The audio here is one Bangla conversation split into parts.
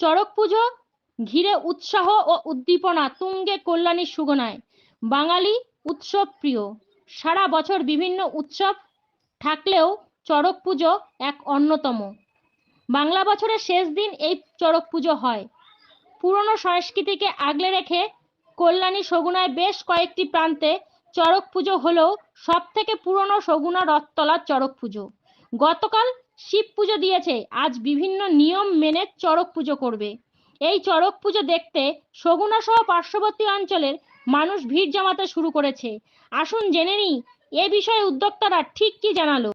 চড়ক পুজো, ঘিরে উৎসাহ ও উদ্দীপনা, তুঙ্গে কল্যাণীর সুগনায়। বাঙালি উৎসব প্রিয়। সারা বছর বিভিন্ন উৎসব থাকলেও চড়ক পুজো এক অন্যতম। বাংলা বছরের শেষ দিন এই চড়ক পুজো হয়। পুরনো সংস্কৃতিকে আগলে রেখে কল্যাণী সগুনায় বেশ কয়েকটি প্রান্তে চড়ক পুজো হলেও সব থেকে পুরনো সগুনা রথতলার চড়ক পুজো। গতকাল শিব পুজো দিয়েছে। আজ বিভিন্ন নিয়ম মেনে চড়ক পুজো করবে। এই চড়ক পুজো দেখতে সগুনা সহ পার্শ্ববর্তী অঞ্চলের মানুষ ভিড় জমাতে শুরু করেছে। আসুন জেনে নিই, এ বিষয়ে উদ্যোক্তারা ঠিক কি জানালো?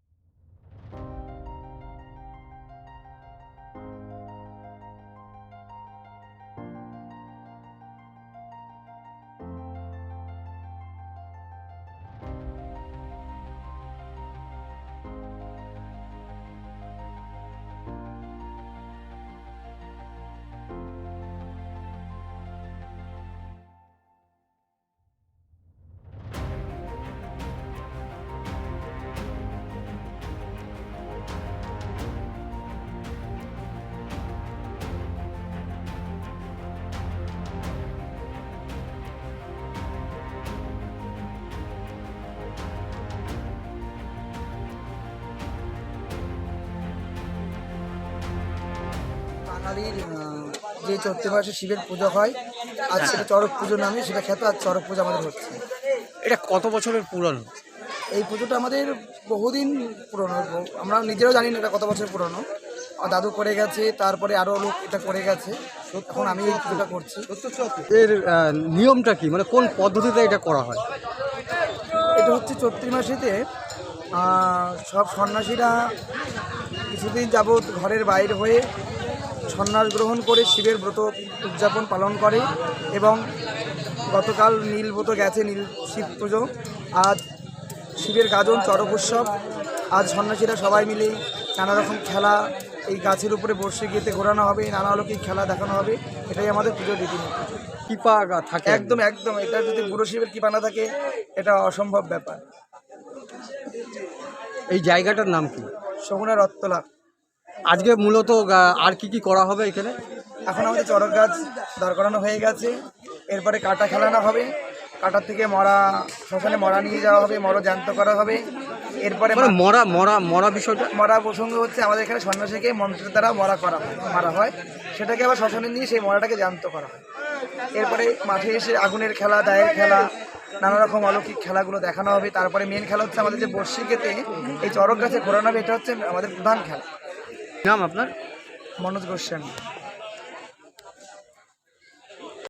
বাঙালির যে চৈত্র মাসে শিবের পুজো হয় আজ সেটা চড়ক পুজো নামে সেটা খ্যাত আর চড়ক পুজো আমাদের হচ্ছে। এটা কত বছরের পুরনো? এই পুজোটা আমাদের বহুদিন পুরনো। আমরা নিজেরাও জানি না এটা কত বছর পুরনো। দাদু করে গেছে তারপরে আরও লোক এটা করে গেছে। এখন আমি এই পুজোটা করছি। এর নিয়মটা কি? মানে কোন পদ্ধতিতে এটা করা হয়? এটা হচ্ছে চৈত্র মাসেতে সব সন্ন্যাসীরা কিছুদিন যাবৎ ঘরের বাইরে হয়ে সন্ন্যাস গ্রহণ করে শিবের ব্রত উদযাপন পালন করে এবং গতকাল নীল ব্রত গেছে নীল শিব পুজো। আজ শিবের গাজন চড়ক উৎসব। আজ সন্ন্যাসীরা সবাই মিলে নানা রকম খেলা এই গাছের উপরে বসে গিয়েতে ঘোরানো হবে নানা অলৌকিক খেলা দেখানো হবে। এটাই আমাদের পুজোর রীতিনীতি। কৃপা থাকে একদম। একদম এটা যদি বুড়ো শিবের কৃপা না থাকে এটা অসম্ভব ব্যাপার। এই জায়গাটার নাম কি? শগুনা রত্তলা। আজকে মূলত আর কি কি করা হবে এখানে? এখন আমাদের চড়ক গাছ দাঁড় করানো হয়ে গেছে। এরপরে কাটা খেলানো হবে। কাটার থেকে মরা শ্মশানে মরা নিয়ে যাওয়া হবে মরা জ্যান্ত করা হবে। এরপরে মানে মরা মরা মরা বিষয়টা? মরা প্রসঙ্গ হচ্ছে আমাদের এখানে সন্ন্যাসীকে মন্ত্রের দ্বারা মরা করা হয় মারা হয়। সেটাকে আবার শ্মশানে নিয়ে সেই মরাটাকে জ্যান্ত করা হয়। এরপরে মাঠে এসে আগুনের খেলা দায়ের খেলা নানা রকম অলৌকিক খেলাগুলো দেখানো হবে। তারপরে মেন খেলা হচ্ছে আমাদের যে বর্ষিকেতে এই চড়ক গাছে ঘোরানো হবে এটা হচ্ছে আমাদের প্রধান খেলা। নাম আপনার? মনোজ গোস্বামী।